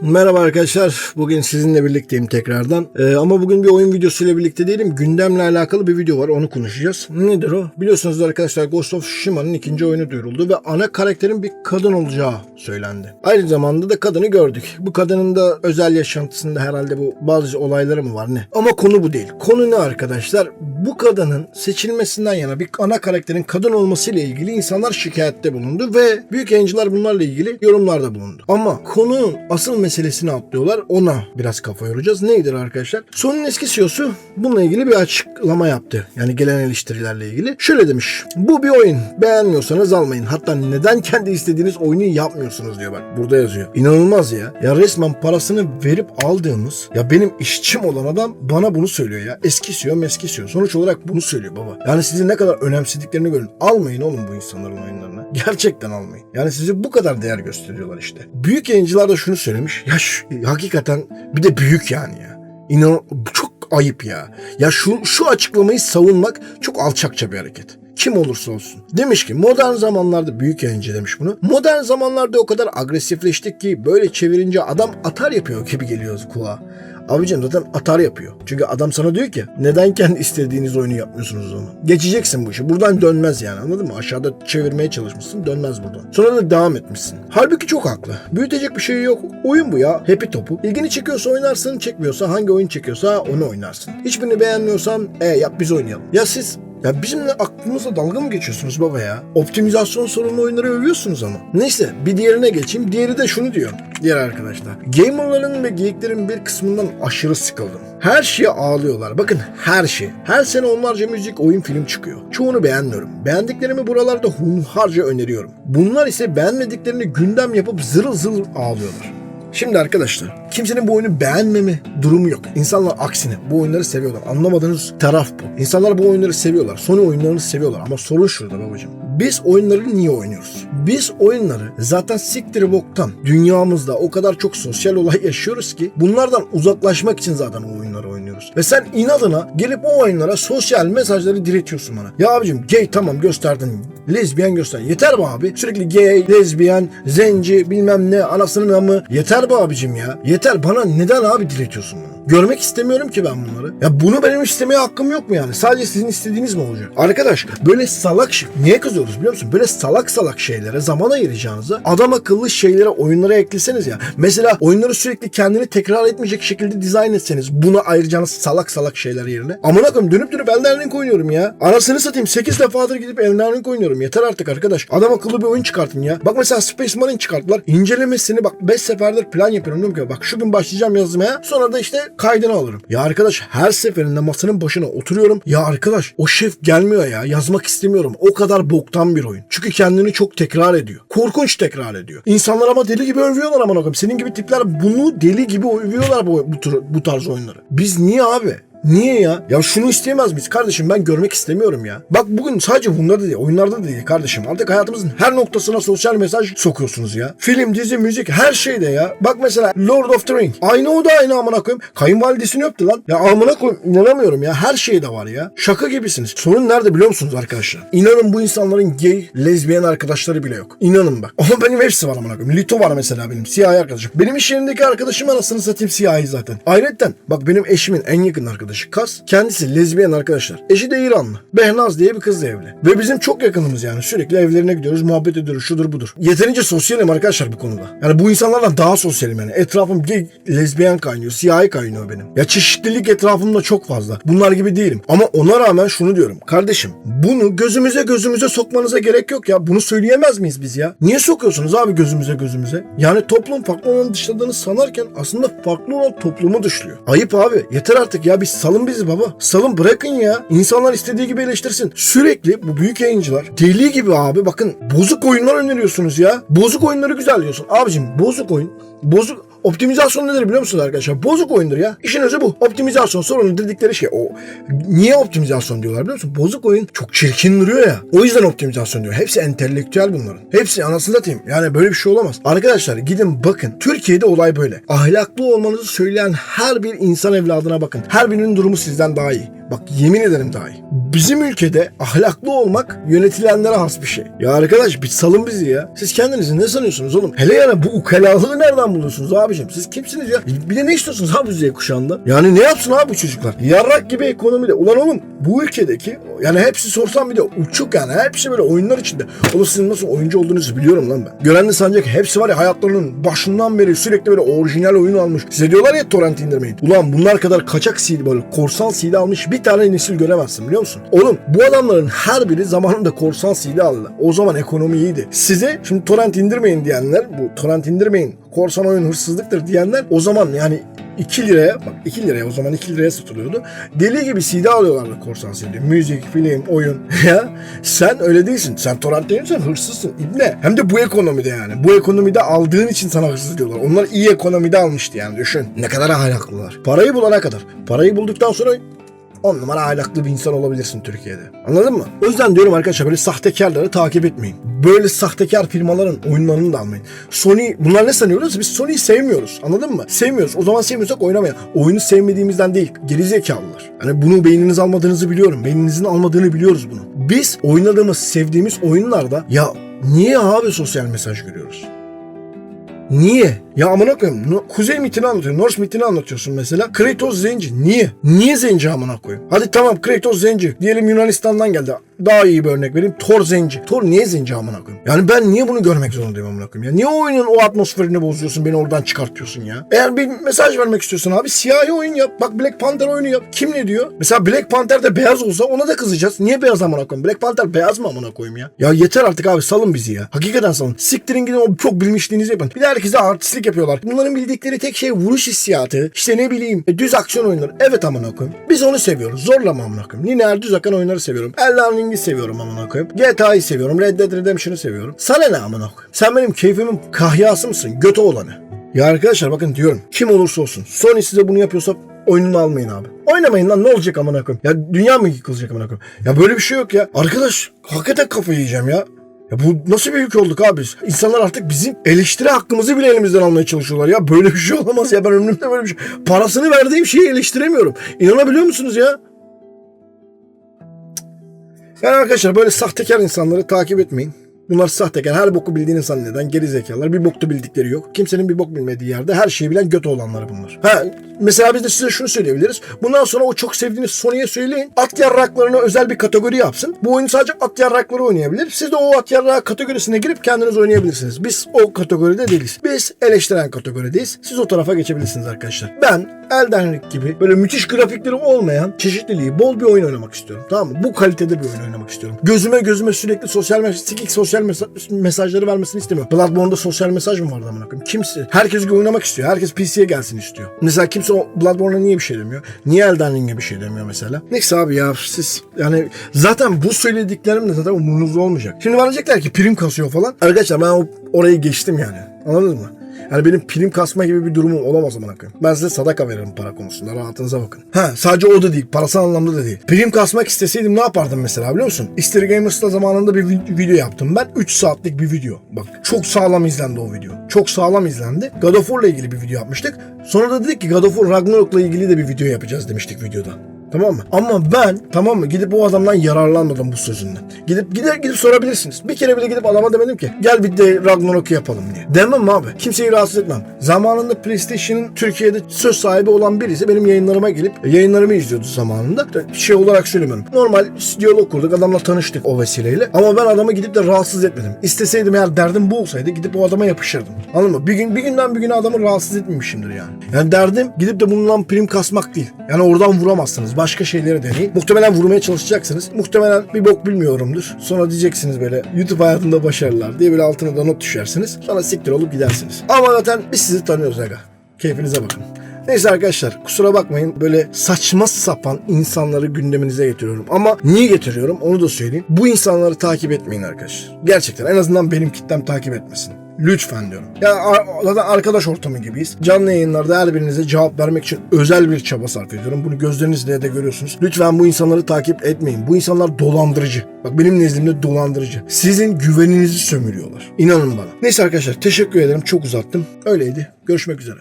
Merhaba arkadaşlar. Bugün sizinle birlikteyim tekrardan. Ee, ama bugün bir oyun videosuyla birlikte değilim. Gündemle alakalı bir video var. Onu konuşacağız. Nedir o? Biliyorsunuz arkadaşlar Ghost of Tsushima'nın ikinci oyunu duyuruldu ve ana karakterin bir kadın olacağı söylendi. Aynı zamanda da kadını gördük. Bu kadının da özel yaşantısında herhalde bu bazı olayları mı var ne? Ama konu bu değil. Konu ne arkadaşlar? Bu kadının seçilmesinden yana bir ana karakterin kadın olmasıyla ilgili insanlar şikayette bulundu ve büyük yayıncılar bunlarla ilgili yorumlarda bulundu. Ama konunun asıl meselesini atlıyorlar. Ona biraz kafa yoracağız. Neydir arkadaşlar? Sony'nin eski CEO'su bununla ilgili bir açıklama yaptı. Yani gelen eleştirilerle ilgili. Şöyle demiş. Bu bir oyun. Beğenmiyorsanız almayın. Hatta neden kendi istediğiniz oyunu yapmıyorsunuz diyor bak. Burada yazıyor. İnanılmaz ya. Ya resmen parasını verip aldığımız ya benim işçim olan adam bana bunu söylüyor ya. Eski CEO meski CEO. Sonuç olarak bunu söylüyor baba. Yani sizi ne kadar önemsediklerini görün. Almayın oğlum bu insanların oyunlarını. Gerçekten almayın. Yani sizi bu kadar değer gösteriyorlar işte. Büyük yayıncılar da şunu söylemiş. Ya şu, hakikaten bir de büyük yani ya. İnan çok ayıp ya. Ya şu şu açıklamayı savunmak çok alçakça bir hareket. Kim olursa olsun. Demiş ki modern zamanlarda büyük yayıncı demiş bunu. Modern zamanlarda o kadar agresifleştik ki böyle çevirince adam atar yapıyor gibi geliyor kulağa. Abicim zaten atar yapıyor. Çünkü adam sana diyor ki neden kendi istediğiniz oyunu yapmıyorsunuz onu? Geçeceksin bu işi. Buradan dönmez yani anladın mı? Aşağıda çevirmeye çalışmışsın dönmez buradan. Sonra da devam etmişsin. Halbuki çok haklı. Büyütecek bir şey yok. Oyun bu ya. Happy topu. İlgini çekiyorsa oynarsın. Çekmiyorsa hangi oyun çekiyorsa onu oynarsın. Hiçbirini beğenmiyorsan e yap biz oynayalım. Ya siz ya bizimle aklımızla dalga mı geçiyorsunuz baba ya? Optimizasyon sorunlu oyunları övüyorsunuz ama. Neyse bir diğerine geçeyim. Diğeri de şunu diyor diğer arkadaşlar. Gamerların ve geyiklerin bir kısmından aşırı sıkıldım. Her şeye ağlıyorlar. Bakın her şey. Her sene onlarca müzik, oyun, film çıkıyor. Çoğunu beğenmiyorum. Beğendiklerimi buralarda hunharca öneriyorum. Bunlar ise beğenmediklerini gündem yapıp zırıl zırıl ağlıyorlar. Şimdi arkadaşlar kimsenin bu oyunu beğenmeme durumu yok. İnsanlar aksine bu oyunları seviyorlar. Anlamadığınız taraf bu. İnsanlar bu oyunları seviyorlar. Sony oyunlarını seviyorlar ama sorun şurada babacığım. Biz oyunları niye oynuyoruz? Biz oyunları zaten siktir boktan dünyamızda o kadar çok sosyal olay yaşıyoruz ki bunlardan uzaklaşmak için zaten o oyunları oynuyoruz. Ve sen inadına gelip o oyunlara sosyal mesajları diretiyorsun bana. Ya abicim gay tamam gösterdin. Lezbiyen göster. Yeter be abi. Sürekli gay, lezbiyen, zenci bilmem ne anasının amı. Yeter be abicim ya. Yeter bana neden abi diretiyorsun bunu? Görmek istemiyorum ki ben bunları. Ya bunu benim istemeye hakkım yok mu yani? Sadece sizin istediğiniz mi olacak? Arkadaş böyle salak şey. Niye kızıyoruz biliyor musun? Böyle salak salak şeylere zaman ayıracağınızı adam akıllı şeylere oyunlara ekleseniz ya. Mesela oyunları sürekli kendini tekrar etmeyecek şekilde dizayn etseniz buna ayıracağınız salak salak şeyler yerine. Amına koyayım dönüp dönüp Elden Ring oynuyorum ya. Anasını satayım 8 defadır gidip Elden Ring oynuyorum. Yeter artık arkadaş. Adam akıllı bir oyun çıkartın ya. Bak mesela Space Marine çıkarttılar. İncelemesini bak 5 seferdir plan yapıyorum. Diyorum ki bak şu gün başlayacağım yazmaya. Sonra da işte kaydını alırım. Ya arkadaş her seferinde masanın başına oturuyorum. Ya arkadaş o şef gelmiyor ya. Yazmak istemiyorum. O kadar boktan bir oyun. Çünkü kendini çok tekrar ediyor. Korkunç tekrar ediyor. İnsanlar ama deli gibi övüyorlar aman koyayım. Senin gibi tipler bunu deli gibi övüyorlar bu, bu, bu tarz oyunları. Biz niye abi? Niye ya? Ya şunu isteyemez miyiz kardeşim ben görmek istemiyorum ya. Bak bugün sadece bunlarda değil oyunlarda da değil kardeşim. Artık hayatımızın her noktasına sosyal mesaj sokuyorsunuz ya. Film, dizi, müzik her şeyde ya. Bak mesela Lord of the Ring. Aynı o da aynı amına koyayım. Kayınvalidesini öptü lan. Ya amına koyayım inanamıyorum ya. Her şeyde var ya. Şaka gibisiniz. Sorun nerede biliyor musunuz arkadaşlar? İnanın bu insanların gay, lezbiyen arkadaşları bile yok. İnanın bak. Ama benim hepsi var amına koyayım. Lito var mesela benim. Siyahi arkadaşım. Benim iş yerindeki arkadaşım anasını satayım siyahi zaten. Ayrıca bak benim eşimin en yakın arkadaşı Kas. Kendisi lezbiyen arkadaşlar. Eşi de İranlı. Behnaz diye bir kızla evli. Ve bizim çok yakınımız yani. Sürekli evlerine gidiyoruz, muhabbet ediyoruz, şudur budur. Yeterince sosyalim arkadaşlar bu konuda. Yani bu insanlarla daha sosyalim yani. Etrafım gay, lezbiyen kaynıyor, siyahi kaynıyor benim. Ya çeşitlilik etrafımda çok fazla. Bunlar gibi değilim. Ama ona rağmen şunu diyorum. Kardeşim bunu gözümüze gözümüze sokmanıza gerek yok ya. Bunu söyleyemez miyiz biz ya? Niye sokuyorsunuz abi gözümüze gözümüze? Yani toplum farklı olanı dışladığını sanarken aslında farklı olan toplumu dışlıyor. Ayıp abi. Yeter artık ya. Biz salın bizi baba. Salın bırakın ya. İnsanlar istediği gibi eleştirsin. Sürekli bu büyük yayıncılar deli gibi abi bakın bozuk oyunlar öneriyorsunuz ya. Bozuk oyunları güzel diyorsun. Abicim bozuk oyun. Bozuk Optimizasyon nedir biliyor musunuz arkadaşlar? Bozuk oyundur ya. İşin özü bu. Optimizasyon sorunu dedikleri şey o. Niye optimizasyon diyorlar biliyor musun? Bozuk oyun çok çirkin duruyor ya. O yüzden optimizasyon diyor. Hepsi entelektüel bunların. Hepsi anasını satayım. Yani böyle bir şey olamaz. Arkadaşlar gidin bakın. Türkiye'de olay böyle. Ahlaklı olmanızı söyleyen her bir insan evladına bakın. Her birinin durumu sizden daha iyi. Bak yemin ederim daha iyi. Bizim ülkede ahlaklı olmak yönetilenlere has bir şey. Ya arkadaş bir salın bizi ya. Siz kendinizi ne sanıyorsunuz oğlum? Hele yani bu ukalalığı nereden buluyorsunuz abicim? Siz kimsiniz ya? Bir de ne istiyorsunuz abi Z kuşağında? Yani ne yapsın abi bu çocuklar? Yarrak gibi ekonomide. Ulan oğlum bu ülkedeki yani hepsi sorsam bir de uçuk yani. Hepsi böyle oyunlar içinde. Oğlum sizin nasıl oyuncu olduğunuzu biliyorum lan ben. Gören de sanacak hepsi var ya hayatlarının başından beri sürekli böyle orijinal oyun almış. Size diyorlar ya torrent indirmeyin. Ulan bunlar kadar kaçak CD böyle korsan CD almış bir tane nesil göremezsin biliyor musun? Oğlum bu adamların her biri zamanında korsan CD. O zaman ekonomi iyiydi. Size şimdi torrent indirmeyin diyenler bu torrent indirmeyin korsan oyun hırsızlıktır diyenler o zaman yani 2 liraya bak 2 liraya o zaman 2 liraya satılıyordu. Deli gibi CD alıyorlardı korsan CD. Müzik, film, oyun. ya sen öyle değilsin. Sen torrent değilsen hırsızsın. İbne. Hem de bu ekonomide yani. Bu ekonomide aldığın için sana hırsız diyorlar. Onlar iyi ekonomide almıştı yani düşün. Ne kadar ahlaklılar. Parayı bulana kadar. Parayı bulduktan sonra on numara ahlaklı bir insan olabilirsin Türkiye'de. Anladın mı? O yüzden diyorum arkadaşlar böyle sahtekarları takip etmeyin. Böyle sahtekar firmaların oyunlarını da almayın. Sony bunlar ne sanıyoruz? Biz Sony'yi sevmiyoruz. Anladın mı? Sevmiyoruz. O zaman sevmiyorsak oynamayın. Oyunu sevmediğimizden değil. Gerizekalılar. Hani bunu beyniniz almadığınızı biliyorum. Beyninizin almadığını biliyoruz bunu. Biz oynadığımız, sevdiğimiz oyunlarda ya niye abi sosyal mesaj görüyoruz? Niye? Ya amına koyayım. Kuzey mitini anlatıyorsun. Norse mitini anlatıyorsun mesela. Kratos zenci. Niye? Niye zenci amına koyayım? Hadi tamam Kratos zenci. Diyelim Yunanistan'dan geldi. Daha iyi bir örnek vereyim. Thor zenci. Thor niye zenci amına koyayım? Yani ben niye bunu görmek zorundayım amına koyayım? Ya niye oyunun o atmosferini bozuyorsun? Beni oradan çıkartıyorsun ya. Eğer bir mesaj vermek istiyorsan abi siyahi oyun yap. Bak Black Panther oyunu yap. Kim ne diyor? Mesela Black Panther de beyaz olsa ona da kızacağız. Niye beyaz amına koyayım? Black Panther beyaz mı amına koyayım ya? Ya yeter artık abi salın bizi ya. Hakikaten salın. Siktirin gidin o çok bilmişliğinizi yapın. Bir de herkese artistlik yapıyorlar. Bunların bildikleri tek şey vuruş hissiyatı. İşte ne bileyim e, düz aksiyon oyunları. Evet amına koyayım. Biz onu seviyoruz. Zorlama amına koyayım. Lineer düz akan oyunları seviyorum. Elden Ring'i seviyorum amına koyayım. GTA'yı seviyorum. Red Dead Redemption'ı seviyorum. Sana ne amına koyayım? Sen benim keyfimin kahyası mısın? Götü olanı. Ya arkadaşlar bakın diyorum. Kim olursa olsun. Sony size bunu yapıyorsa oyununu almayın abi. Oynamayın lan ne olacak amına koyayım? Ya dünya mı yıkılacak amına koyayım? Ya böyle bir şey yok ya. Arkadaş hakikaten kafayı yiyeceğim ya. Ya bu nasıl bir ülke olduk abi? İnsanlar artık bizim eleştiri hakkımızı bile elimizden almaya çalışıyorlar ya. Böyle bir şey olamaz ya. Ben ömrümde böyle bir şey. Parasını verdiğim şeyi eleştiremiyorum. İnanabiliyor musunuz ya? Yani arkadaşlar böyle sahtekar insanları takip etmeyin. Bunlar sahtekar. Her boku bildiğini zanneden geri zekalar. Bir boktu bildikleri yok. Kimsenin bir bok bilmediği yerde her şeyi bilen göt olanlar bunlar. Ha, mesela biz de size şunu söyleyebiliriz. Bundan sonra o çok sevdiğiniz Sony'ye söyleyin. At yarraklarına özel bir kategori yapsın. Bu oyunu sadece at yarrakları oynayabilir. Siz de o at yarrak kategorisine girip kendiniz oynayabilirsiniz. Biz o kategoride değiliz. Biz eleştiren kategorideyiz. Siz o tarafa geçebilirsiniz arkadaşlar. Ben Elden gibi böyle müthiş grafikleri olmayan çeşitliliği bol bir oyun oynamak istiyorum. Tamam mı? Bu kalitede bir oyun oynamak istiyorum. Gözüme gözüme sürekli sosyal mesaj, sikik sosyal mesa- mesajları vermesini istemiyorum. Bloodborne'da sosyal mesaj mı vardı amına koyayım? Kimse. Herkes oynamak istiyor. Herkes PC'ye gelsin istiyor. Mesela kimse o Bloodborne'a niye bir şey demiyor? Niye Elden Ring'e bir şey demiyor mesela? Neyse abi ya siz yani zaten bu söylediklerim de zaten umurunuzda olmayacak. Şimdi bana diyecekler ki prim kasıyor falan. Arkadaşlar ben orayı geçtim yani. Anladınız mı? Yani benim prim kasma gibi bir durumum olamaz amına koyayım. Ben size sadaka veririm para konusunda. Rahatınıza bakın. Ha sadece o da değil. Parasal anlamda da değil. Prim kasmak isteseydim ne yapardım mesela biliyor musun? History Gamers'ta zamanında bir vi- video yaptım ben. 3 saatlik bir video. Bak çok sağlam izlendi o video. Çok sağlam izlendi. God of War'la ilgili bir video yapmıştık. Sonra da dedik ki God of War Ragnarok'la ilgili de bir video yapacağız demiştik videoda. Tamam mı? Ama ben tamam mı gidip o adamdan yararlanmadım bu sözünden. Gidip gidip gidip sorabilirsiniz. Bir kere bile gidip adama demedim ki gel bir de Ragnarok'u yapalım diye. Demem abi. Kimseyi rahatsız etmem. Zamanında PlayStation'ın Türkiye'de söz sahibi olan birisi benim yayınlarıma gelip yayınlarımı izliyordu zamanında. Şey olarak söylemiyorum. Normal diyalog kurduk. Adamla tanıştık o vesileyle. Ama ben adamı gidip de rahatsız etmedim. İsteseydim eğer derdim bu olsaydı gidip o adama yapışırdım. Anladın mı? Bir gün bir günden bir güne adamı rahatsız etmemişimdir yani. Yani derdim gidip de bundan prim kasmak değil. Yani oradan vuramazsınız. Başka şeyleri deneyin. Muhtemelen vurmaya çalışacaksınız. Muhtemelen bir bok bilmiyorumdur. Sonra diyeceksiniz böyle YouTube hayatında başarılar diye böyle altına da not düşersiniz. Sonra siktir olup gidersiniz. Ama zaten biz sizi tanıyoruz aga. Keyfinize bakın. Neyse arkadaşlar kusura bakmayın böyle saçma sapan insanları gündeminize getiriyorum. Ama niye getiriyorum onu da söyleyeyim. Bu insanları takip etmeyin arkadaşlar. Gerçekten en azından benim kitlem takip etmesin. Lütfen diyorum. Ya ar- zaten arkadaş ortamı gibiyiz. Canlı yayınlarda her birinize cevap vermek için özel bir çaba sarf ediyorum. Bunu gözlerinizle de görüyorsunuz. Lütfen bu insanları takip etmeyin. Bu insanlar dolandırıcı. Bak benim nezdimde dolandırıcı. Sizin güveninizi sömürüyorlar. İnanın bana. Neyse arkadaşlar teşekkür ederim. Çok uzattım. Öyleydi. Görüşmek üzere.